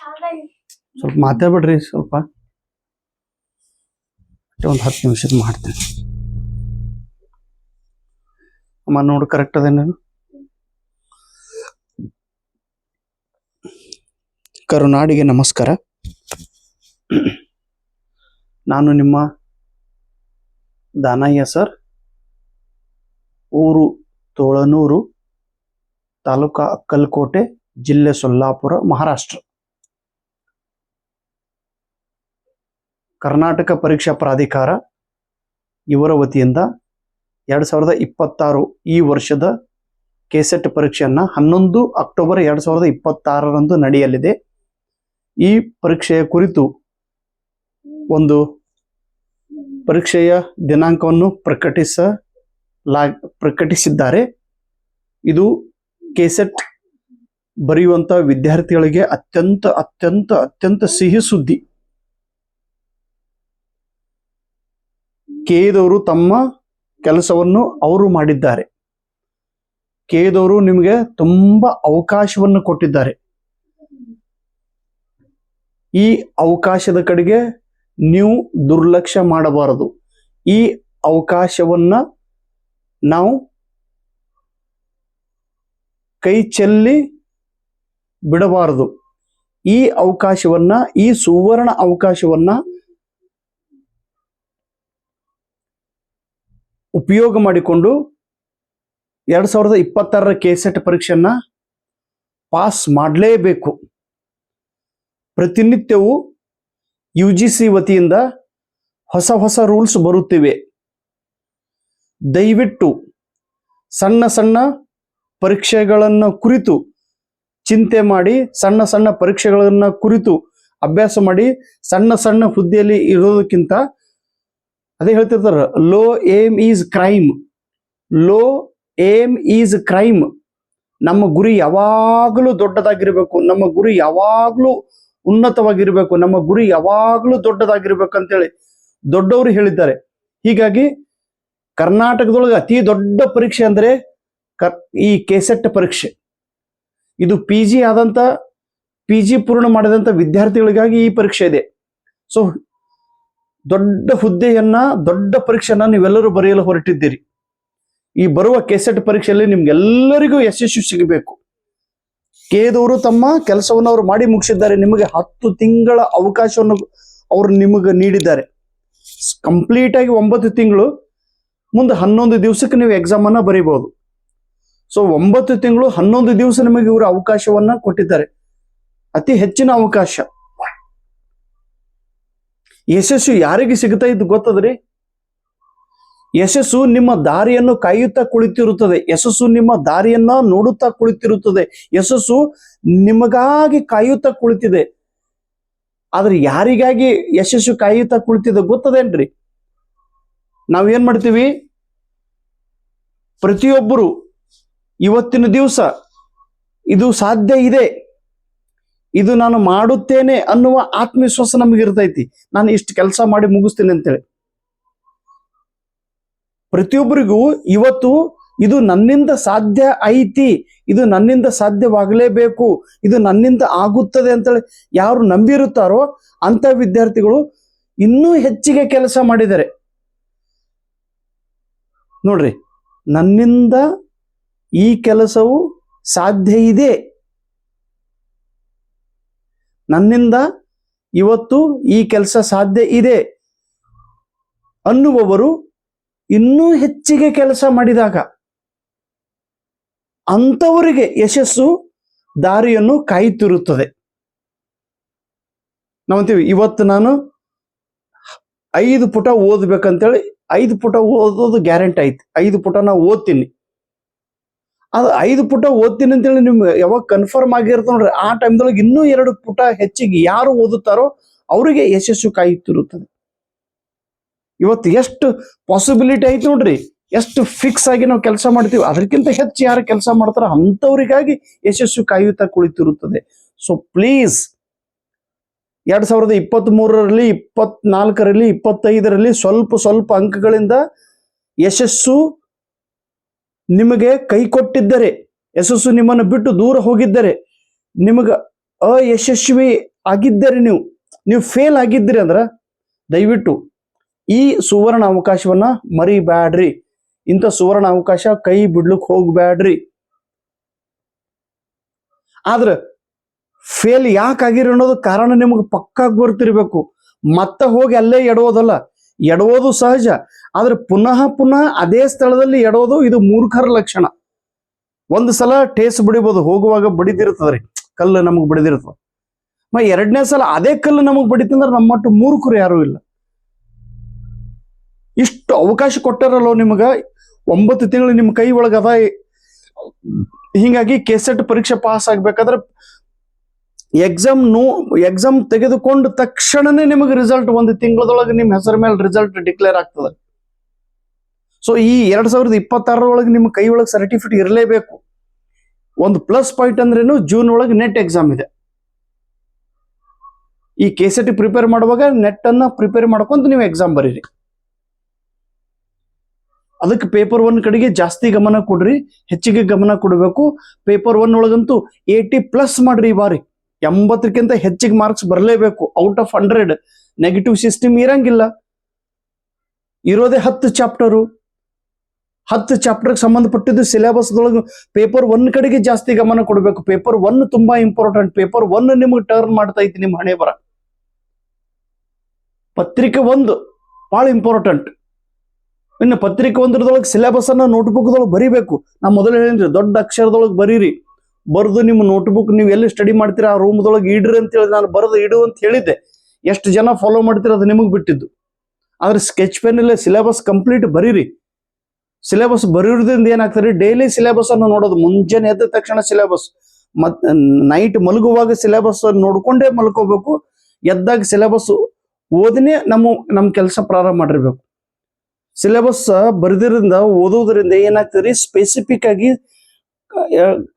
ಸ್ವಲ್ಪ ಮಾತಾಡ್ಬಿಡ್ರಿ ಸ್ವಲ್ಪ. ಒಂದು ಹತ್ತು ನಿಮಿಷದ ಮಾಡ್ತೇನೆ. ಅಮ್ಮ, ನೋಡು ಕರೆಕ್ಟ್ ಅದೇನೇನು ಕರುನಾಡಿಗೆ ನಮಸ್ಕಾರ. ನಾನು ನಿಮ್ಮ ದಾನಯ್ಯ ಸರ್. ಊರು ತೋಳನೂರು, ತಾಲೂಕಾ ಅಕ್ಕಲ್ಕೋಟೆ, ಜಿಲ್ಲೆ ಸೊಲ್ಲಾಪುರ, ಮಹಾರಾಷ್ಟ್ರ. ಕರ್ನಾಟಕ ಪರೀಕ್ಷಾ ಪ್ರಾಧಿಕಾರ ಇವರ ವತಿಯಿಂದ ಎರಡು ಸಾವಿರದ ಇಪ್ಪತ್ತಾರು ಈ ವರ್ಷದ ಕೆಸೆಟ್ ಪರೀಕ್ಷೆಯನ್ನು ಹನ್ನೊಂದು ಅಕ್ಟೋಬರ್ ಎರಡು ಸಾವಿರದ ಇಪ್ಪತ್ತಾರರಂದು ನಡೆಯಲಿದೆ. ಈ ಪರೀಕ್ಷೆಯ ಕುರಿತು ಒಂದು ಪರೀಕ್ಷೆಯ ದಿನಾಂಕವನ್ನು ಪ್ರಕಟಿಸಲಾ ಪ್ರಕಟಿಸಿದ್ದಾರೆ. ಇದು ಕೆಸೆಟ್ ಬರೆಯುವಂಥ ವಿದ್ಯಾರ್ಥಿಗಳಿಗೆ ಅತ್ಯಂತ ಅತ್ಯಂತ ಅತ್ಯಂತ ಸಿಹಿ ಸುದ್ದಿ. ಕೆದವರು ತಮ್ಮ ಕೆಲಸವನ್ನು ಅವರು ಮಾಡಿದ್ದಾರೆ. ಕೆದವರು ನಿಮಗೆ ತುಂಬಾ ಅವಕಾಶವನ್ನು ಕೊಟ್ಟಿದ್ದಾರೆ. ಈ ಅವಕಾಶದ ಕಡೆಗೆ ನೀವು ದುರ್ಲಕ್ಷ್ಯ ಮಾಡಬಾರದು. ಈ ಅವಕಾಶವನ್ನ ನಾವು ಕೈ ಚೆಲ್ಲಿ ಬಿಡಬಾರದು. ಈ ಅವಕಾಶವನ್ನ, ಈ ಸುವರ್ಣ ಅವಕಾಶವನ್ನ ಉಪಯೋಗ ಮಾಡಿಕೊಂಡು ಎರಡು ಸಾವಿರದ ಇಪ್ಪತ್ತಾರರ ಕೆಸೆಟ್ ಪರೀಕ್ಷೆಯನ್ನ ಪಾಸ್ ಮಾಡಲೇಬೇಕು. ಪ್ರತಿನಿತ್ಯವೂ ಯು ಜಿ ಸಿ ವತಿಯಿಂದ ಹೊಸ ಹೊಸ ರೂಲ್ಸ್ ಬರುತ್ತಿವೆ. ದಯವಿಟ್ಟು ಸಣ್ಣ ಸಣ್ಣ ಪರೀಕ್ಷೆಗಳನ್ನು ಕುರಿತು ಚಿಂತೆ ಮಾಡಿ, ಸಣ್ಣ ಸಣ್ಣ ಪರೀಕ್ಷೆಗಳನ್ನು ಕುರಿತು ಅಭ್ಯಾಸ ಮಾಡಿ, ಸಣ್ಣ ಸಣ್ಣ ಹುದ್ದೆಯಲ್ಲಿ ಇರೋದಕ್ಕಿಂತ ಅದೇ ಹೇಳ್ತಿರ್ತಾರ low aim is crime low aim is crime ನಮ್ಮ ಗುರಿ ಯಾವಾಗಲೂ ದೊಡ್ಡದಾಗಿರಬೇಕು, ನಮ್ಮ ಗುರಿ ಯಾವಾಗಲೂ ಉನ್ನತವಾಗಿರಬೇಕು, ನಮ್ಮ ಗುರಿ ಯಾವಾಗಲೂ ದೊಡ್ಡದಾಗಿರ್ಬೇಕು ಅಂತೇಳಿ ದೊಡ್ಡವರು ಹೇಳಿದ್ದಾರೆ. ಹೀಗಾಗಿ ಕರ್ನಾಟಕದೊಳಗೆ ಅತಿ ದೊಡ್ಡ ಪರೀಕ್ಷೆ ಅಂದ್ರೆ ಈ ಕೆಸೆಟ್ ಪರೀಕ್ಷೆ. ಇದು ಪಿ ಜಿ ಆದಂತ ಪಿ ಜಿ ಪೂರ್ಣ ಮಾಡಿದಂತ ವಿದ್ಯಾರ್ಥಿಗಳಿಗಾಗಿ ಈ ಪರೀಕ್ಷೆ ಇದೆ. ಸೊ ದೊಡ್ಡ ಹುದ್ದೆಯನ್ನ, ದೊಡ್ಡ ಪರೀಕ್ಷೆಯನ್ನ ನೀವೆಲ್ಲರೂ ಬರೆಯಲು ಹೊರಟಿದ್ದೀರಿ. ಈ ಬರುವ ಕೆಸೆಟ್ ಪರೀಕ್ಷೆಯಲ್ಲಿ ನಿಮ್ಗೆಲ್ಲರಿಗೂ ಯಶಸ್ಸು ಸಿಗಬೇಕು. ಕೇದವರು ತಮ್ಮ ಕೆಲಸವನ್ನು ಅವರು ಮಾಡಿ ಮುಗಿಸಿದ್ದಾರೆ. ನಿಮಗೆ ಹತ್ತು ತಿಂಗಳ ಅವಕಾಶವನ್ನು ಅವರು ನಿಮಗೆ ನೀಡಿದ್ದಾರೆ. ಕಂಪ್ಲೀಟ್ ಆಗಿ ಒಂಬತ್ತು ತಿಂಗಳು, ಮುಂದೆ ಹನ್ನೊಂದು ದಿವಸಕ್ಕೆ ನೀವು ಎಕ್ಸಾಮ್ ಅನ್ನ ಬರೀಬಹುದು. ಸೊ ಒಂಬತ್ತು ತಿಂಗಳು, ಹನ್ನೊಂದು ದಿವಸ ನಿಮಗೆ ಇವರು ಅವಕಾಶವನ್ನ ಕೊಟ್ಟಿದ್ದಾರೆ. ಅತಿ ಹೆಚ್ಚಿನ ಅವಕಾಶ. ಯಶಸ್ಸು ಯಾರಿಗೆ ಸಿಗ್ತಾ ಇದ್ದು ಗೊತ್ತದ್ರಿ? ಯಶಸ್ಸು ನಿಮ್ಮ ದಾರಿಯನ್ನು ಕಾಯುತ್ತಾ ಕುಳಿತಿರುತ್ತದೆ. ಯಶಸ್ಸು ನಿಮ್ಮ ದಾರಿಯನ್ನ ನೋಡುತ್ತಾ ಕುಳಿತಿರುತ್ತದೆ. ಯಶಸ್ಸು ನಿಮಗಾಗಿ ಕಾಯುತ್ತಾ ಕುಳಿತಿದೆ. ಆದ್ರೆ ಯಾರಿಗಾಗಿ ಯಶಸ್ಸು ಕಾಯುತ್ತಾ ಕುಳಿತಿದೆ ಗೊತ್ತದೇನ್ರಿ? ನಾವೇನ್ ಮಾಡ್ತೀವಿ? ಪ್ರತಿಯೊಬ್ಬರು ಇವತ್ತಿನ ದಿವಸ ಇದು ಸಾಧ್ಯ ಇದೆ. ಇದು ನಾನು ಮಾಡುತ್ತೇನೆ ಅನ್ನುವ ಆತ್ಮವಿಶ್ವಾಸ ನಮಗೆ ಇರ್ತೈತಿ ನಾನು ಇಷ್ಟು ಕೆಲಸ ಮಾಡಿ ಮುಗಿಸ್ತೀನಿ ಅಂತೇಳಿ. ಪ್ರತಿಯೊಬ್ಬರಿಗೂ ಇವತ್ತು ಇದು ನನ್ನಿಂದ ಸಾಧ್ಯ ಐತಿ. ಇದು ನನ್ನಿಂದ ಸಾಧ್ಯವಾಗಲೇಬೇಕು. ಇದು ನನ್ನಿಂದ ಆಗುತ್ತದೆ ಅಂತೇಳಿ ಯಾರು ನಂಬಿರುತ್ತಾರೋ ಅಂತ ವಿದ್ಯಾರ್ಥಿಗಳು ಇನ್ನೂ ಹೆಚ್ಚಿಗೆ ಕೆಲಸ ಮಾಡಿದ್ದಾರೆ. ನೋಡ್ರಿ, ನನ್ನಿಂದ ಈ ಕೆಲಸವು ಸಾಧ್ಯ ಇದೆ. ನನ್ನಿಂದ ಇವತ್ತು ಈ ಕೆಲಸ ಸಾಧ್ಯ ಇದೆ ಅನ್ನುವವರು ಇನ್ನೂ ಹೆಚ್ಚಿಗೆ ಕೆಲಸ ಮಾಡಿದಾಗ ಅಂಥವರಿಗೆ ಯಶಸ್ಸು ದಾರಿಯನ್ನು ಕಾಯುತ್ತಿರುತ್ತದೆ ನಾವಂತೀವಿ ಇವತ್ತು ನಾನು ಐದು ಪುಟ ಓದ್ಬೇಕಂತೇಳಿ, ಐದು ಪುಟ ಓದೋದು ಗ್ಯಾರಂಟಿ ಐತಿ. ಐದು ಪುಟ ನಾವು ಓದ್ತೀನಿ. ಅದು ಐದು ಪುಟ ಓದ್ತೀನಿ ಅಂತೇಳಿ ನಿಮ್ಗೆ ಯಾವಾಗ ಕನ್ಫರ್ಮ್ ಆಗಿರುತ್ತೆ ನೋಡ್ರಿ, ಆ ಟೈಮ್ದೊಳಗೆ ಇನ್ನೂ ಎರಡು ಪುಟ ಹೆಚ್ಚಿಗೆ ಯಾರು ಓದುತ್ತಾರೋ ಅವರಿಗೆ ಯಶಸ್ಸು ಕಾಯುತ್ತಿರುತ್ತದೆ. ಇವತ್ತು ಎಷ್ಟು ಪಾಸಿಬಿಲಿಟಿ ಐತಿ ನೋಡ್ರಿ, ಎಷ್ಟು ಫಿಕ್ಸ್ ಆಗಿ ನಾವು ಕೆಲಸ ಮಾಡ್ತೀವಿ ಅದಕ್ಕಿಂತ ಹೆಚ್ಚು ಯಾರು ಕೆಲಸ ಮಾಡ್ತಾರೋ ಅಂಥವರಿಗಾಗಿ ಯಶಸ್ಸು ಕಾಯುತ್ತಾ ಕುಳಿತಿರುತ್ತದೆ. ಸೊ ಪ್ಲೀಸ್ ಎರಡ್ ಸಾವಿರದ ಇಪ್ಪತ್ತ್ ಮೂರರಲ್ಲಿ ಇಪ್ಪತ್ನಾಲ್ಕರಲ್ಲಿ ಇಪ್ಪತ್ತೈದರಲ್ಲಿ ಸ್ವಲ್ಪ ಸ್ವಲ್ಪ ಅಂಕಗಳಿಂದ ಯಶಸ್ಸು ನಿಮಗೆ ಕೈ ಕೊಟ್ಟಿದ್ದರೆ ಯಶಸ್ಸು ನಿಮ್ಮನ್ನು ಬಿಟ್ಟು ದೂರ ಹೋಗಿದ್ದರೆ, ನಿಮಗೆ ಅಯಶಸ್ವಿ ಆಗಿದ್ದರೆ ನೀವು ನೀವು ಫೇಲ್ ಆಗಿದ್ದೀರಿ ಅಂದ್ರ, ದಯವಿಟ್ಟು ಈ ಸುವರ್ಣ ಅವಕಾಶವನ್ನ ಮರಿಬ್ಯಾಡ್ರಿ. ಇಂಥ ಸುವರ್ಣ ಅವಕಾಶ ಕೈ ಬಿಡ್ಲಿಕ್ಕೆ ಹೋಗ್ಬ್ಯಾಡ್ರಿ. ಆದ್ರ ಫೇಲ್ ಯಾಕೆ ಆಗಿರಿ ಅನ್ನೋದು ಕಾರಣ ನಿಮಗೆ ಪಕ್ಕಾ ಬರ್ತಿರ್ಬೇಕು. ಮತ್ತೆ ಹೋಗಿ ಅಲ್ಲೇ ಎಡವೋದಲ್ಲ ಎಡವೋದು ಸಹಜ. ಆದ್ರೆ ಪುನಃ ಪುನಃ ಅದೇ ಸ್ಥಳದಲ್ಲಿ ಎಡೋದು ಇದು ಮೂರ್ಖರ ಲಕ್ಷಣ. ಒಂದು ಸಲ ಟೇಸ್ ಬಡಿಬೋದು, ಹೋಗುವಾಗ ಬಡಿದಿರ್ತದ್ರಿ. ಕಲ್ಲು ನಮಗ್ ಬಡಿದಿರ್ತದ. ಮ ಎರಡನೇ ಸಲ ಅದೇ ಕಲ್ಲು ನಮಗ್ ಬಡಿತಂದ್ರೆ ನಮ್ಮಟ್ಟು ಮೂರ್ಖರು ಯಾರು ಇಲ್ಲ. ಇಷ್ಟು ಅವಕಾಶ ಕೊಟ್ಟಾರಲ್ಲೋ ನಿಮಗ? ಒಂಬತ್ತು ತಿಂಗಳು ನಿಮ್ಮ ಕೈ ಒಳಗದ ಹಿಂಗಾಗಿ ಕೆಸೆಟ್ ಪರೀಕ್ಷೆ ಪಾಸ್ ಆಗ್ಬೇಕಾದ್ರೆ ಎಕ್ಸಾಮ್ ನೋ ಎಕ್ಸಾಮ್ ತೆಗೆದುಕೊಂಡ ತಕ್ಷಣನೇ ನಿಮಗೆ ರಿಸಲ್ಟ್ ಒಂದು ತಿಂಗಳದೊಳಗೆ ನಿಮ್ಮ ಹೆಸರ ಮೇಲೆ ರಿಸಲ್ಟ್ ಡಿಕ್ಲೇರ್ ಆಗ್ತದೆ. ಸೊ ಈ ಎರಡ್ ಸಾವಿರದ ಇಪ್ಪತ್ತಾರರೊಳಗೆ ನಿಮ್ಮ ಕೈ ಒಳಗೆ ಸರ್ಟಿಫಿಕೇಟ್ ಇರಲೇಬೇಕು. ಒಂದು ಪ್ಲಸ್ ಪಾಯಿಂಟ್ ಅಂದ್ರೇನು ಜೂನ್ ಒಳಗೆ ನೆಟ್ ಎಕ್ಸಾಮ್ ಇದೆ. ಈ ಕೆ ಸಿ ಟಿ ಪ್ರಿಪೇರ್ ಮಾಡುವಾಗ ನೆಟ್ ಅನ್ನ ಪ್ರಿಪೇರ್ ಮಾಡ್ಕೊಂತ ನೀವು ಎಕ್ಸಾಮ್ ಬರೀರಿ. ಅದಕ್ಕೆ ಪೇಪರ್ ಒನ್ ಕಡೆಗೆ ಜಾಸ್ತಿ ಗಮನ ಕೊಡ್ರಿ, ಹೆಚ್ಚಿಗೆ ಗಮನ ಕೊಡಬೇಕು. ಪೇಪರ್ ಒನ್ ಒಳಗಂತೂ ಏಟಿ ಪ್ಲಸ್ ಮಾಡ್ರಿ ಈ ಬಾರಿ. ಎಂಬತ್ತಕ್ಕಿಂತ ಹೆಚ್ಚಿಗೆ ಮಾರ್ಕ್ಸ್ ಬರಲೇಬೇಕು. Out of hundred negative system ಇರಂಗಿಲ್ಲ. ಇರೋದೇ ಹತ್ತು ಚಾಪ್ಟರು ಹತ್ತು ಚಾಪ್ಟರ್ಗೆ ಸಂಬಂಧಪಟ್ಟಿದ್ದು ಸಿಲೆಬಸ್ದೊಳಗೆ ಪೇಪರ್ ಒನ್ ಕಡೆಗೆ ಜಾಸ್ತಿ ಗಮನ ಕೊಡಬೇಕು. ಪೇಪರ್ ಒನ್ ತುಂಬಾ ಇಂಪಾರ್ಟೆಂಟ್ ಪೇಪರ್ ಒನ್ ನಿಮಗೆ ಟರ್ನ್ ಮಾಡ್ತಾ ಐತಿ ನಿಮ್ಮ ಹಣೆ ಬರ. ಪತ್ರಿಕೆ ಒಂದು ಭಾಳ ಇಂಪಾರ್ಟೆಂಟ್ ಇನ್ನು ಪತ್ರಿಕೆ ಒಂದ್ರದೊಳಗೆ ಸಿಲೆಬಸ್ ಅನ್ನ ನೋಟ್ಬುಕ್ದೊಳಗೆ ಬರಿಬೇಕು. ನಾ ಮೊದಲು ಹೇಳಿದ್ರಿ, ದೊಡ್ಡ ಅಕ್ಷರದೊಳಗೆ ಬರೀರಿ. ಬರೆದು ನಿಮ್ಮ ನೋಟ್ಬುಕ್ ನೀವು ಎಲ್ಲಿ ಸ್ಟಡಿ ಮಾಡ್ತೀರಾ, ಆ ರೂಮ್ದೊಳಗೆ ಇಡ್ರಿ ಅಂತ ಹೇಳಿ ನಾನು ಬರೆದು ಇಡು ಅಂತ ಹೇಳಿದ್ದೆ. ಎಷ್ಟು ಜನ ಫಾಲೋ ಮಾಡ್ತೀರ ಅದು ನಿಮಗೆ ಬಿಟ್ಟಿದ್ದು. ಆದ್ರೆ ಸ್ಕೆಚ್ ಪೆನ್ನಲ್ಲೇ ಸಿಲೆಬಸ್ ಕಂಪ್ಲೀಟ್ ಬರೀರಿ. ಸಿಲೆಬಸ್ ಬರೆಯೋದ್ರಿಂದ ಏನಾಗ್ತದೆ? ಡೈಲಿ ಸಿಲೆಬಸ್ ಅನ್ನು ನೋಡೋದು. ಮುಂಜಾನೆ ಎದ್ದ ತಕ್ಷಣ ಸಿಲೆಬಸ್ ಮತ್ ನೈಟ್ ಮಲಗುವಾಗ ಸಿಲೆಬಸ್ ನೋಡ್ಕೊಂಡೇ ಮಲ್ಕೋಬೇಕು. ಎದ್ದಾಗ ಸಿಲೆಬಸ್ ಓದಿನೇ ನಮ್ಮ ನಮ್ಮ ಕೆಲಸ ಪ್ರಾರಂಭ ಮಾಡಿರ್ಬೇಕು. ಸಿಲೆಬಸ್ ಬರೆದಿರಿಂದ ಓದೋದ್ರಿಂದ ಏನಾಗ್ತದೆ? ಸ್ಪೆಸಿಫಿಕ್ ಆಗಿ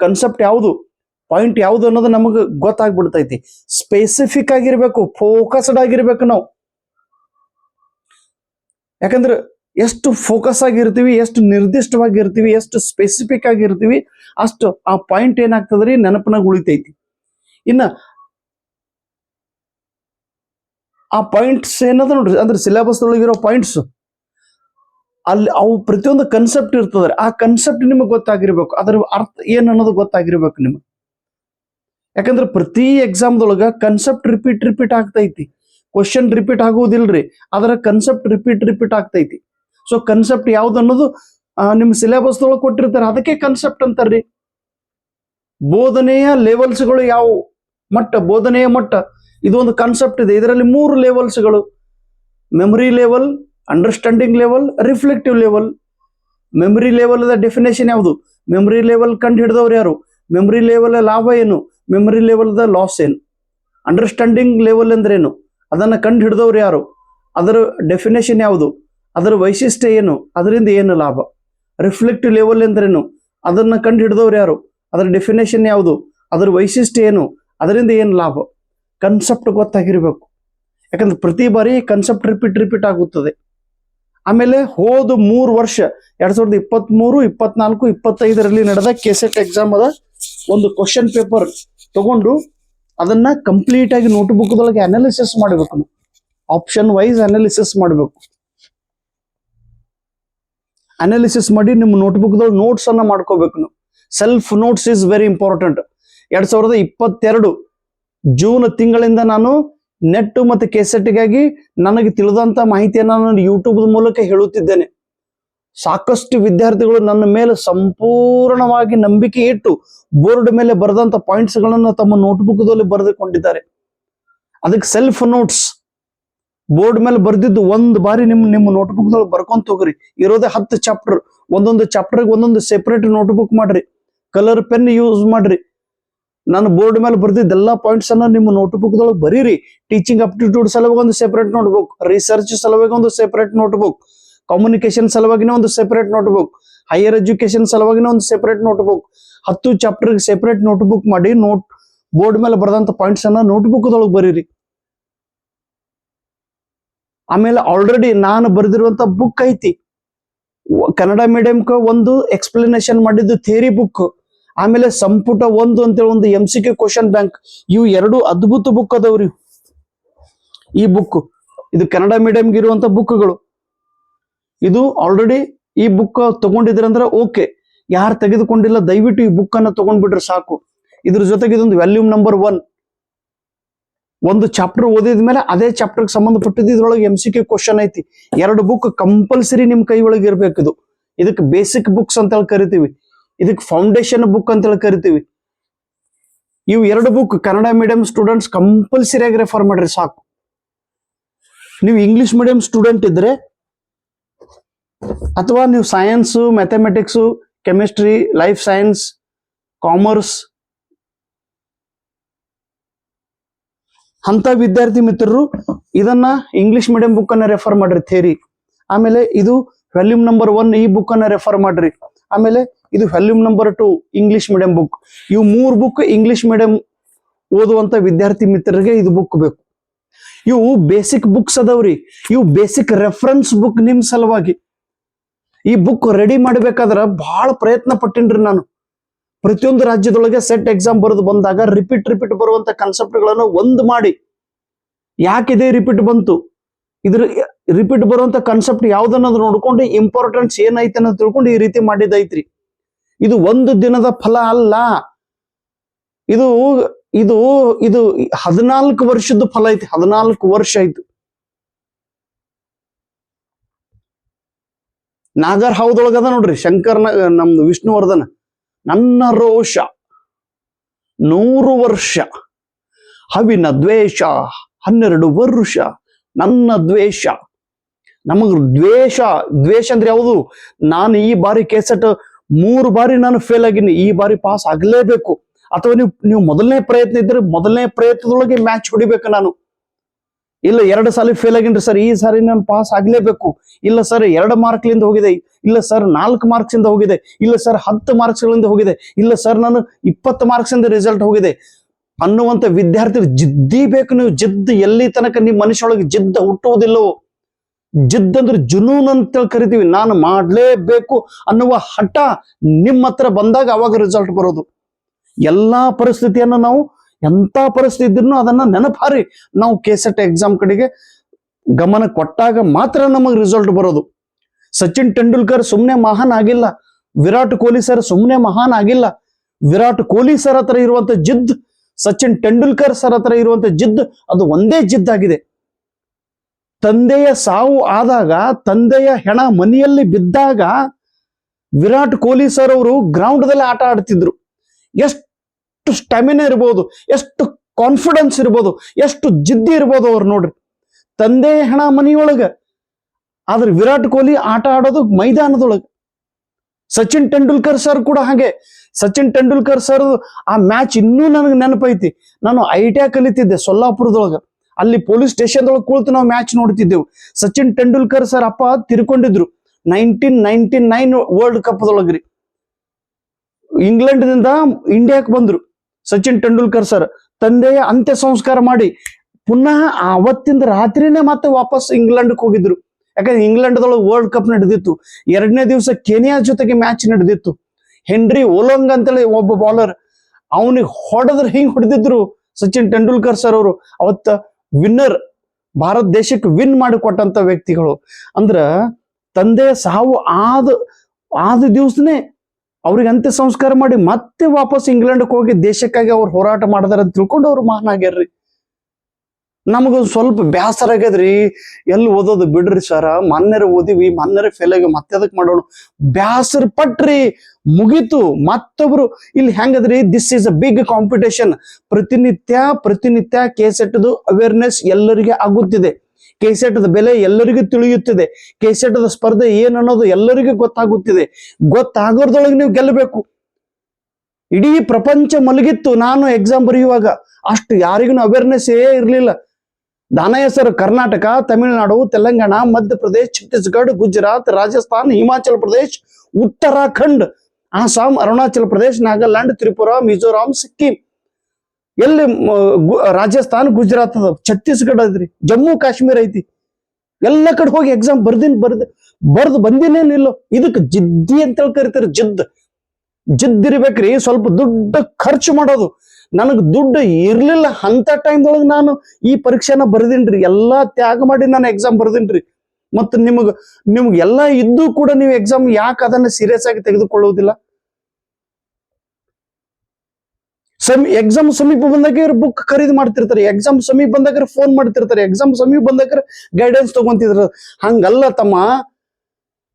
ಕನ್ಸೆಪ್ಟ್ ಯಾವುದು? ಪಾಯಿಂಟ್ ಯಾವುದು ಅನ್ನೋದು ನಮಗೆ ಗೊತ್ತಾಗ್ಬಿಡ್ತೈತಿ. ಸ್ಪೆಸಿಫಿಕ್ ಆಗಿರ್ಬೇಕು ಫೋಕಸ್ಡ್ ಆಗಿರ್ಬೇಕು ನಾವು. ಯಾಕಂದ್ರೆ ಎಷ್ಟು ಫೋಕಸ್ ಆಗಿರ್ತೀವಿ, ಎಷ್ಟು ನಿರ್ದಿಷ್ಟವಾಗಿರ್ತೀವಿ, ಎಷ್ಟು ಸ್ಪೆಸಿಫಿಕ್ ಆಗಿರ್ತೀವಿ, ಅಷ್ಟು ಆ ಪಾಯಿಂಟ್ ಏನಾಗ್ತದ್ರಿ? ನೆನಪಿನಾಗ ಉಳಿತೈತಿ. ಇನ್ನ ಆ ಪಾಯಿಂಟ್ಸ್ ಏನದ ನೋಡ್ರಿ, ಅಂದ್ರೆ ಸಿಲೆಬಸ್ ಒಳಗಿರೋ ಪಾಯಿಂಟ್ಸ್ ಅಲ್ಲಿ ಅವು ಪ್ರತಿಯೊಂದು ಕನ್ಸೆಪ್ಟ್ ಇರ್ತದ್ರಿ. ಆ ಕನ್ಸೆಪ್ಟ್ ನಿಮಗೆ ಗೊತ್ತಾಗಿರ್ಬೇಕು. ಅದ್ರ ಅರ್ಥ ಏನು ಅನ್ನೋದು ಗೊತ್ತಾಗಿರ್ಬೇಕು ನಿಮಗೆ. ಯಾಕಂದ್ರೆ ಪ್ರತಿ ಎಕ್ಸಾಮ್ದೊಳಗ ಕನ್ಸೆಪ್ಟ್ ರಿಪೀಟ್ ರಿಪೀಟ್ ಆಗ್ತೈತಿ. ಕ್ವಶನ್ ರಿಪೀಟ್ ಆಗುವುದಿಲ್ಲರಿ ಅದರ ಕನ್ಸೆಪ್ಟ್ ರಿಪೀಟ್ ರಿಪೀಟ್ ಆಗ್ತೈತಿ. ಸೊ ಕನ್ಸೆಪ್ಟ್ ಯಾವ್ದು ಅನ್ನೋದು ನಿಮ್ಮ ನಿಮ್ ಸಿಲೆಬಸ್ ಒಳಗೆ ಕೊಟ್ಟಿರ್ತಾರೆ. ಅದಕ್ಕೆ ಕನ್ಸೆಪ್ಟ್ ಅಂತಾರ್ರಿ. ಬೋಧನೆಯ ಲೆವೆಲ್ಸ್ಗಳು ಯಾವುವು ಮಟ್ಟ? ಬೋಧನೆಯ ಮಟ್ಟ. ಇದೊಂದು ಕನ್ಸೆಪ್ಟ್ ಇದೆ. ಇದರಲ್ಲಿ ಮೂರು ಲೆವೆಲ್ಸ್ಗಳು memory level understanding level reflective level memory level definition ಯಾವುದು? ಮೆಮೊರಿ ಲೆವೆಲ್ ಕಂಡು ಹಿಡಿದವ್ರು ಯಾರು? ಮೆಮೊರಿ ಲೆವೆಲ್ ಲಾಭ ಏನು? ಮೆಮರಿ ಲೆವೆಲ್ದ ಲಾಸ್ ಏನು? ಅಂಡರ್ಸ್ಟ್ಯಾಂಡಿಂಗ್ ಲೆವೆಲ್ ಅಂದ್ರೇನು? ಅದನ್ನ ಕಂಡು ಹಿಡಿದವ್ರು ಯಾರು? ಅದರ ಡೆಫಿನೇಷನ್ ಯಾವುದು? ಅದರ ವೈಶಿಷ್ಟ್ಯ ಏನು? ಅದರಿಂದ ಏನು ಲಾಭ? ರಿಫ್ಲೆಕ್ಟ್ ಲೆವೆಲ್ ಎಂದ್ರೇನು? ಅದನ್ನ ಕಂಡು ಹಿಡಿದವ್ರು ಯಾರು? ಅದರ ಡೆಫಿನೇಷನ್ ಯಾವುದು? ಅದರ ವೈಶಿಷ್ಟ್ಯ ಏನು? ಅದರಿಂದ ಏನು ಲಾಭ? ಕನ್ಸೆಪ್ಟ್ ಗೊತ್ತಾಗಿರಬೇಕು. ಯಾಕಂದ್ರೆ ಪ್ರತಿ ಬಾರಿ ಕನ್ಸೆಪ್ಟ್ ರಿಪೀಟ್ ರಿಪೀಟ್ ಆಗುತ್ತದೆ. ಆಮೇಲೆ ಹೋದ ಮೂರು ವರ್ಷ, ಎರಡ್ ಸಾವಿರದ ಇಪ್ಪತ್ತ್ ಮೂರು ಇಪ್ಪತ್ನಾಲ್ಕು, ಇಪ್ಪತ್ತೈದರಲ್ಲಿ ನಡೆದ ಕೆಸೆಟ್ ಎಕ್ಸಾಮ್ ಅದ. ಒಂದು ಕ್ವಶನ್ ಪೇಪರ್ ತಗೊಂಡು ಅದನ್ನ ಕಂಪ್ಲೀಟ್ ಆಗಿ ನೋಟ್ಬುಕ್ದೊಳಗೆ ಅನಾಲಿಸಿಸ್ ಮಾಡಬೇಕು ಆಪ್ಷನ್ ವೈಸ್ ಅನಾಲಿಸಿಸ್ ಮಾಡಬೇಕು. ಅನಾಲಿಸಿಸ್ ಮಾಡಿ ನಿಮ್ಮ ನೋಟ್ಬುಕ್ದಲ್ಲಿ ನೋಟ್ಸ್ ಅನ್ನ ಮಾಡ್ಕೋಬೇಕು ನೀವು. Self notes is very important ಎರಡ್ ಸಾವಿರದ ಇಪ್ಪತ್ತೆರಡು ಜೂನ್ ತಿಂಗಳಿಂದ ನಾನು ನೆಟ್ ಮತ್ತು ಕೆಸೆಟ್ಗಾಗಿ ನನಗೆ ತಿಳಿದಂತ ಮಾಹಿತಿಯನ್ನು ನಾನು ಯೂಟ್ಯೂಬ್ ಮೂಲಕ ಹೇಳುತ್ತಿದ್ದೇನೆ. ಸಾಕಷ್ಟು ವಿದ್ಯಾರ್ಥಿಗಳು ನನ್ನ ಮೇಲೆ ಸಂಪೂರ್ಣವಾಗಿ ನಂಬಿಕೆ ಇಟ್ಟು ಬೋರ್ಡ್ ಮೇಲೆ ಬರೆದಂತ ಪಾಯಿಂಟ್ಸ್ಗಳನ್ನು ತಮ್ಮ ನೋಟ್ಬುಕ್ದಲ್ಲಿ ಬರೆದುಕೊಂಡಿದ್ದಾರೆ. ಅದಕ್ಕೆ ಸೆಲ್ಫ್ ನೋಟ್ಸ್ ಬೋರ್ಡ್ ಮೇಲೆ ಬರೆದಿದ್ದು ಒಂದ್ ಬಾರಿ ನಿಮ್ಮ ನಿಮ್ಮ ನೋಟ್ಬುಕ್ದೊಳಗೆ ಬರ್ಕೊಂತ ಹೋಗ್ರಿ. ಇರೋದೇ ಹತ್ತು ಚಾಪ್ಟರ್ ಒಂದೊಂದು ಚಾಪ್ಟರ್ಗೆ ಒಂದೊಂದು ಸೆಪರೇಟ್ ನೋಟ್ಬುಕ್ ಮಾಡ್ರಿ. ಕಲರ್ ಪೆನ್ ಯೂಸ್ ಮಾಡ್ರಿ. ನಾನು ಬೋರ್ಡ್ ಮೇಲೆ ಬರ್ದಿದ್ದ ಎಲ್ಲಾ ಪಾಯಿಂಟ್ಸ್ ಅನ್ನ ನಿಮ್ಮ ನೋಟ್ಬುಕ್ದೊಳಗೆ ಬರೀರಿ. ಟೀಚಿಂಗ್ ಅಪ್ಟಿಟ್ಯೂಡ್ ಸಲುವಾಗಿ ಒಂದು ಸೆಪರೇಟ್ ನೋಟ್ಬುಕ್ ರಿಸರ್ಚ್ ಸಲುವಾಗಿ ಒಂದು ಸೆಪರೇಟ್ ನೋಟ್ಬುಕ್ ಕಮ್ಯುನಿಕೇಶನ್ ಸಲುವಾಗಿನ ಒಂದು ಸೆಪರೇಟ್ ನೋಟ್ಬುಕ್ ಹೈಯರ್ ಎಜುಕೇಶನ್ ಸಲುವಾಗಿನ ಒಂದು ಸೆಪರೇಟ್ ನೋಟ್ಬುಕ್ ಹತ್ತು ಚಾಪ್ಟರ್ಗೆ ಸೆಪರೇಟ್ ನೋಟ್ಬುಕ್ ಮಾಡಿ ನೋಟ್ ಬೋರ್ಡ್ ಮೇಲೆ ಬರೆದಂತ ಪಾಯಿಂಟ್ಸ್ ಅನ್ನ ನೋಟ್ಬುಕ್ದೊಳಗೆ ಬರೀರಿ. ಆಮೇಲೆ ಆಲ್ರೆಡಿ ನಾನು ಬರೆದಿರುವಂತ ಬುಕ್ ಐತಿ. ಕನ್ನಡ ಮೀಡಿಯಂಕ ಒಂದು ಎಕ್ಸ್ಪ್ಲನೇಷನ್ ಮಾಡಿದ್ದು ಥೇರಿ ಬುಕ್ ಆಮೇಲೆ ಸಂಪುಟ ಒಂದು ಅಂತೇಳಿ ಒಂದು M C Q question bank ಇವು ಎರಡು ಅದ್ಭುತ ಬುಕ್ ಅದಾವ್ರಿ ಈ ಬುಕ್ ಇದು ಕನ್ನಡ ಮೀಡಿಯಂಗೆ ಇರುವಂತ ಬುಕ್ಗಳು ಇದು ಆಲ್ರೆಡಿ ಈ ಬುಕ್ ತಗೊಂಡಿದ್ರಂದ್ರೆ ಓಕೆ ಯಾರು ತೆಗೆದುಕೊಂಡಿಲ್ಲ, ದಯವಿಟ್ಟು ಈ ಬುಕ್ ಅನ್ನ ತಗೊಂಡ್ಬಿಟ್ರೆ ಸಾಕು. ಇದ್ರ ಜೊತೆಗೆ ಇದೊಂದು ವ್ಯಾಲ್ಯೂಮ್ ನಂಬರ್ ಒನ್ ಒಂದು ಚಾಪ್ಟರ್ ಓದಿದ ಮೇಲೆ ಅದೇ ಚಾಪ್ಟರ್ಗೆ ಸಂಬಂಧಪಟ್ಟಿದ್ದು ಇದ್ರೊಳಗೆ ಎಂ ಸಿ ಕ್ಯೂ ಕ್ವಶನ್ ಐತಿ. ಎರಡು ಬುಕ್ ಕಂಪಲ್ಸರಿ ನಿಮ್ ಕೈ ಒಳಗೆ ಇರ್ಬೇಕು ಇದು. ಇದಕ್ಕೆ ಬೇಸಿಕ್ ಬುಕ್ಸ್ ಅಂತ ಹೇಳಿ ಕರಿತೀವಿ. ಇದಕ್ಕೆ ಫೌಂಡೇಶನ್ ಬುಕ್ ಅಂತ ಹೇಳಿ ಕರಿತೀವಿ. ಇವು ಎರಡು book Kannada medium students compulsory ಆಗಿ ರೆಫರ್ ಮಾಡ್ರಿ ಸಾಕು. ನೀವು ಇಂಗ್ಲಿಷ್ ಮೀಡಿಯಂ ಸ್ಟೂಡೆಂಟ್ ಇದ್ರೆ ಅಥವಾ ನೀವು science mathematics chemistry life science commerce ಅಂತ ವಿದ್ಯಾರ್ಥಿ ಮಿತ್ರರು, ಇದನ್ನ ಇಂಗ್ಲಿಷ್ ಮೀಡಿಯಂ ಬುಕ್ ಅನ್ನ ರೆಫರ್ ಮಾಡ್ರಿ ಥೇರಿ ಆಮೇಲೆ ಇದು ವ್ಯಾಲ್ಯೂಮ್ ನಂಬರ್ ಒನ್ ಈ ಬುಕ್ ಅನ್ನ ರೆಫರ್ ಮಾಡ್ರಿ. ಆಮೇಲೆ ಇದು volume number two English medium book ಇವು ಮೂರು ಬುಕ್ ಇಂಗ್ಲಿಷ್ ಮೀಡಿಯಂ ಓದುವಂತ ವಿದ್ಯಾರ್ಥಿ ಮಿತ್ರರಿಗೆ ಇದು ಬುಕ್ ಬೇಕು. ಇವು ಬೇಸಿಕ್ ಬುಕ್ಸ್ ಅದಾವ್ರಿ. ಇವು ಬೇಸಿಕ್ ರೆಫರೆನ್ಸ್ ಬುಕ್ ನಿಮ್ ಸಲುವಾಗಿ. ಈ ಬುಕ್ ರೆಡಿ ಮಾಡ್ಬೇಕಾದ್ರ ಬಹಳ ಪ್ರಯತ್ನ ಪಟ್ಟಿನ್ರಿ ನಾನು. ಪ್ರತಿಯೊಂದು ರಾಜ್ಯದೊಳಗೆ ಸೆಟ್ ಎಕ್ಸಾಮ್ ಬರೆದು ಬಂದಾಗ ರಿಪೀಟ್ ರಿಪೀಟ್ ಬರುವಂತ ಕಾನ್ಸೆಪ್ಟ್ಗಳನ್ನು ಒಂದು ಮಾಡಿ. ಯಾಕಿದೆ ರಿಪೀಟ್ ಬಂತು? ಇದ್ರ ರಿಪೀಟ್ ಬರುವಂತ ಕಾನ್ಸೆಪ್ಟ್ ಯಾವ್ದನ್ನೋದು ನೋಡ್ಕೊಂಡು ಇಂಪಾರ್ಟೆನ್ಸ್ ಏನೈತೆ ಅನ್ನೋದು ತಿಳ್ಕೊಂಡು ಈ ರೀತಿ ಮಾಡಿದೈತ್ರಿ. ಇದು ಒಂದು ದಿನದ ಫಲ ಅಲ್ಲ. ಇದು ಇದು ಇದು ಹದಿನಾಲ್ಕು ವರ್ಷದ ಫಲ ಐತಿ. ಹದಿನಾಲ್ಕು ವರ್ಷ ಆಯ್ತು. ನಾಗರ್ ಹೌದೊಳಗದ ನೋಡ್ರಿ ಶಂಕರ್ನ, ನಮ್ದು ವಿಷ್ಣುವರ್ಧನ. ನನ್ನ ರೋಷ, ನೂರು ವರ್ಷ, ಹವಿನ ದ್ವೇಷ, ಹನ್ನೆರಡು ವರ್ಷ, ನನ್ನ ದ್ವೇಷ. ನಮಗ್ ದ್ವೇಷ ದ್ವೇಷ ಅಂದ್ರೆ ಯಾವುದು? ನಾನು ಈ ಬಾರಿ ಕೇಸೆಟ್ ಮೂರು ಬಾರಿ ನಾನು ಫೇಲ್ ಆಗಿನಿ, ಈ ಬಾರಿ ಪಾಸ್ ಆಗಲೇಬೇಕು. ಅಥವಾ ನೀವು ನೀವು ಮೊದಲನೇ ಪ್ರಯತ್ನ ಇದ್ರೆ ಮೊದಲನೇ ಪ್ರಯತ್ನದೊಳಗೆ ಮ್ಯಾಚ್ ಹೊಡಿಬೇಕು ನಾನು. ಇಲ್ಲ ಎರಡು ಸಾಲಿ ಫೇಲ್ ಆಗಿನ್ರಿ ಸರ್ ಈ ಸಾರಿ ನಾನು ಪಾಸ್ ಆಗ್ಲೇಬೇಕು. ಇಲ್ಲ ಸರ್ ಎರಡು ಮಾರ್ಕ್ಲಿಂದ ಹೋಗಿದೆ. ಇಲ್ಲ ಸರ್ ನಾಲ್ಕು ಮಾರ್ಕ್ಸ್ ಇಂದ ಹೋಗಿದೆ. ಇಲ್ಲ ಸರ್ ಹತ್ತು ಮಾರ್ಕ್ಸ್ ಗಳಿಂದ ಹೋಗಿದೆ. ಇಲ್ಲ ಸರ್ ನಾನು ಇಪ್ಪತ್ತು ಮಾರ್ಕ್ಸ್ ಇಂದ ರಿಸಲ್ಟ್ ಹೋಗಿದೆ. ಅನ್ನುವಂತ ವಿದ್ಯಾರ್ಥಿ ಜಿದ್ದಿ ಬೇಕು ನೀವು. ಜಿದ್ದ ಎಲ್ಲಿ ತನಕ ನಿಮ್ಮ ಮನುಷ್ಯೊಳಗೆ ಜಿದ್ದ ಹುಟ್ಟುವುದಿಲ್ಲವೋ ಜಿದ್ದ ಅಂದ್ರೆ ಜುನೂನ್ ಅಂತ ಕರಿತೀವಿ. ನಾನು ಮಾಡ್ಲೇಬೇಕು ಅನ್ನುವ ಹಠ ನಿಮ್ಮ ಹತ್ರ ಬಂದಾಗ ಅವಾಗ ರಿಸಲ್ಟ್ ಬರೋದು. ಎಲ್ಲಾ ಪರಿಸ್ಥಿತಿಯನ್ನು ನಾವು ಎಂತ ಪರಿಸ್ಥಿತಿ ಇದ್ರೂ ಅದನ್ನ ನೆನಪಾರಿ. ನಾವು ಕೆಸೆಟ್ ಎಕ್ಸಾಮ್ ಕಡೆಗೆ ಗಮನ ಕೊಟ್ಟಾಗ ಮಾತ್ರ ನಮಗೆ ರಿಸಲ್ಟ್ ಬರೋದು. ಸಚಿನ್ ತೆಂಡೂಲ್ಕರ್ ಸುಮ್ಮನೆ ಮಹಾನ್ ಆಗಿಲ್ಲ. ವಿರಾಟ್ ಕೊಹ್ಲಿ ಸರ್ ಸುಮ್ಮನೆ ಮಹಾನ್ ಆಗಿಲ್ಲ. ವಿರಾಟ್ ಕೊಹ್ಲಿ ಸರ್ ಹತ್ರ ಇರುವಂತ ಜಿದ್ ಸಚಿನ್ ತೆಂಡೂಲ್ಕರ್ ಸರ್ ಹತ್ರ ಇರುವಂತ ಜಿದ್ ಅದು ಒಂದೇ ಜಿದ್ ಆಗಿದೆ. ತಂದೆಯ ಸಾವು ಆದಾಗ, ತಂದೆಯ ಹೆಣ ಮನೆಯಲ್ಲಿ ಬಿದ್ದಾಗ ವಿರಾಟ್ ಕೊಹ್ಲಿ ಸರ್ ಅವರು ಗ್ರೌಂಡ್ದಲ್ಲಿ ಆಟ ಆಡ್ತಿದ್ರು. ಎಷ್ಟು ಸ್ಟೆಮಿನಾ ಇರ್ಬೋದು, ಎಷ್ಟು ಕಾನ್ಫಿಡೆನ್ಸ್ ಇರ್ಬೋದು, ಎಷ್ಟು ಜಿದ್ದಿ ಇರ್ಬೋದು ಅವ್ರು ನೋಡ್ರಿ. ತಂದೆ ಹೆಣ ಮನೆಯೊಳಗ, ಆದ್ರೆ ವಿರಾಟ್ ಕೊಹ್ಲಿ ಆಟ ಆಡೋದು ಮೈದಾನದೊಳಗೆ. ಸಚಿನ್ ತೆಂಡೂಲ್ಕರ್ ಸರ್ ಕೂಡ ಹಾಗೆ. ಸಚಿನ್ ತೆಂಡೂಲ್ಕರ್ ಸರ್ ಆ ಮ್ಯಾಚ್ ಇನ್ನೂ ನನಗೆ ನೆನಪೈತಿ. ನಾನು ಐ ಟಿ ಕಲಿತಿದ್ದೆ ಸೊಲ್ಲಾಪುರದೊಳಗ. ಅಲ್ಲಿ ಪೊಲೀಸ್ ಸ್ಟೇಷನ್ದೊಳಗೆ ಕುಳಿತು ನಾವು ಮ್ಯಾಚ್ ನೋಡ್ತಿದ್ದೆವು. ಸಚಿನ್ ತೆಂಡೂಲ್ಕರ್ ಸರ್ ಅಪ್ಪ ತಿರ್ಕೊಂಡಿದ್ರು. ನೈನ್ಟೀನ್ ನೈನ್ಟಿ ನೈನ್ ವರ್ಲ್ಡ್ ಕಪ್ದೊಳಗ್ರಿ ಇಂಗ್ಲೆಂಡ್ನಿಂದ ಇಂಡಿಯಾಕ್ ಬಂದ್ರು. ಸಚಿನ್ ತೆಂಡೂಲ್ಕರ್ ಸರ್, ತಂದೆಯ ಅಂತ್ಯ ಸಂಸ್ಕಾರ ಮಾಡಿ ಪುನಃ ಅವತ್ತಿಂದ ರಾತ್ರಿನೇ ಮತ್ತೆ ವಾಪಸ್ ಇಂಗ್ಲೆಂಡ್ಗೆ ಹೋಗಿದ್ರು. ಯಾಕಂದ್ರೆ ಇಂಗ್ಲೆಂಡ್ದೊಳಗೆ ವರ್ಲ್ಡ್ ಕಪ್ ನಡೆದಿತ್ತು. ಎರಡನೇ ದಿವಸ ಕೆನಿಯಾ ಜೊತೆಗೆ ಮ್ಯಾಚ್ ನಡೆದಿತ್ತು. ಹೆನ್ರಿ ಓಲೋಂಗ್ ಅಂತೇಳಿ ಒಬ್ಬ ಬೌಲರ್ ಅವನಿಗೆ ಹೊಡೆದ್ರೆ ಹಿಂಗ್ ಹೊಡೆದಿದ್ರು ಸಚಿನ್ ತೆಂಡೂಲ್ಕರ್ ಸರ್ ಅವರು. ಅವತ್ತ ವಿನ್ನರ್ ಭಾರತ ದೇಶಕ್ಕೆ ವಿನ್ ಮಾಡಿಕೊಟ್ಟಂತ ವ್ಯಕ್ತಿಗಳು. ಅಂದ್ರ ತಂದೆಯ ಸಾವು ಆದ ಆದ ದಿವಸನೇ ಅವ್ರಿಗೆ ಅಂತ್ಯ ಸಂಸ್ಕಾರ ಮಾಡಿ ಮತ್ತೆ ವಾಪಸ್ ಇಂಗ್ಲೆಂಡ್ಗೆ ಹೋಗಿ ದೇಶಕ್ಕಾಗಿ ಅವ್ರು ಹೋರಾಟ ಮಾಡಿದಾರೆ ಅಂತ ತಿಳ್ಕೊಂಡು ಅವ್ರು ಮಹಾನ್ ಆಗ್ಯಾರ್ರಿ. ನಮಗೊಂದು ಸ್ವಲ್ಪ ಬೇಸರ ಆಗ್ಯದ್ರಿ. ಎಲ್ಲಿ ಓದೋದು ಬಿಡ್ರಿ ಸರ ಮೊನ್ನೆರ ಓದಿವಿ, ಮೊನ್ನೆರ ಫೇಲ್ ಆಗಿ ಮತ್ತೆ ಅದಕ್ಕೆ ಮಾಡೋಣ. ಬ್ಯಾಸರ್ ಪಟ್ರಿ. ಮುಗೀತು. ಮತ್ತೊಬ್ರು, ಇಲ್ಲಿ ಹೆಂಗದ್ರಿ? This is a big competition ಪ್ರತಿನಿತ್ಯ ಪ್ರತಿನಿತ್ಯ ಕೇಸೆಟ್ದು ಅವೇರ್ನೆಸ್ ಎಲ್ಲರಿಗೆ ಆಗುತ್ತಿದೆ. ಕೇಸೆಟ್ದ ಬೆಲೆ ಎಲ್ಲರಿಗೂ ತಿಳಿಯುತ್ತಿದೆ. ಕೇಸೆಟ್ದ ಸ್ಪರ್ಧೆ ಏನನ್ನೋದು ಅನ್ನೋದು ಎಲ್ಲರಿಗೂ ಗೊತ್ತಾಗುತ್ತಿದೆ. ಗೊತ್ತಾಗೋದ್ರೊಳಗೆ ನೀವು ಗೆಲ್ಲಬೇಕು. ಇಡೀ ಪ್ರಪಂಚ ಮಲಗಿತ್ತು. ನಾನು ಎಕ್ಸಾಮ್ ಬರೆಯುವಾಗ ಅಷ್ಟು ಯಾರಿಗೂ ಅವೇರ್ನೆಸ್ ಏ ಇರಲಿಲ್ಲ. ದಾನಯ್ಯ ಸರ್ ಕರ್ನಾಟಕ, ತಮಿಳುನಾಡು, ತೆಲಂಗಾಣ, ಮಧ್ಯಪ್ರದೇಶ್, ಛತ್ತೀಸ್ಗಢ, ಗುಜರಾತ್, ರಾಜಸ್ಥಾನ್, ಹಿಮಾಚಲ ಪ್ರದೇಶ್, ಉತ್ತರಾಖಂಡ್, ಅಸ್ಸಾಂ, ಅರುಣಾಚಲ ಪ್ರದೇಶ್, ನಾಗಾಲ್ಯಾಂಡ್, ತ್ರಿಪುರಾ, ಮಿಜೋರಾಂ, ಸಿಕ್ಕಿಂ. ಎಲ್ಲಿ ರಾಜಸ್ಥಾನ್, ಗುಜರಾತ್ ಅದ ಛತ್ತೀಸ್ಗಢ ಐತ್ರಿ, ಜಮ್ಮು, ಕಾಶ್ಮೀರ ಐತಿ. ಎಲ್ಲ ಕಡೆ ಹೋಗಿ ಎಕ್ಸಾಮ್ ಬರ್ದಿನ್, ಬರ್ದ, ಬರ್ದು ಬಂದಿನೇನಿಲ್ಲ ಇದಕ್ಕೆ ಜಿದ್ದಿ ಅಂತೇಳಿ ಕರಿತಾರೆ, ಜಿದ್ದ. ಇರ್ಬೇಕ್ರಿ, ಸ್ವಲ್ಪ ದುಡ್ಡು ಖರ್ಚು ಮಾಡೋದು. ನನಗ್ ದುಡ್ಡು ಇರ್ಲಿಲ್ಲ ಅಂತ ಟೈಮ್ದೊಳಗೆ ನಾನು ಈ ಪರೀಕ್ಷೆನ ಬರ್ದಿನ್ರಿ, ಎಲ್ಲಾ ತ್ಯಾಗ ಮಾಡಿ ನಾನು ಎಕ್ಸಾಮ್ ಬರ್ದಿನ್ರಿ. ಮತ್ತು ನಿಮಗ್ ನಿಮ್ಗೆ ಎಲ್ಲ ಇದ್ದು ಕೂಡ ನೀವು ಎಕ್ಸಾಮ್ ಯಾಕೆ ಅದನ್ನ ಸೀರಿಯಸ್ ಆಗಿ ತೆಗೆದುಕೊಳ್ಳುವುದಿಲ್ಲ? ಸಮ್ ಎಕ್ಸಾಮ್ ಸಮೀಪ ಬಂದಾಗ ಇವ್ರು ಬುಕ್ ಖರೀದಿ ಮಾಡ್ತಿರ್ತಾರೆ. ಎಕ್ಸಾಮ್ ಸಮೀಪ ಬಂದಾಗ ಫೋನ್ ಮಾಡ್ತಿರ್ತಾರೆ. ಎಕ್ಸಾಮ್ ಸಮೀಪ ಬಂದಾಗ ಗೈಡೆನ್ಸ್ ತಗೊಂತಿದ್ರು. ಹಂಗಲ್ಲ ತಮ್ಮ.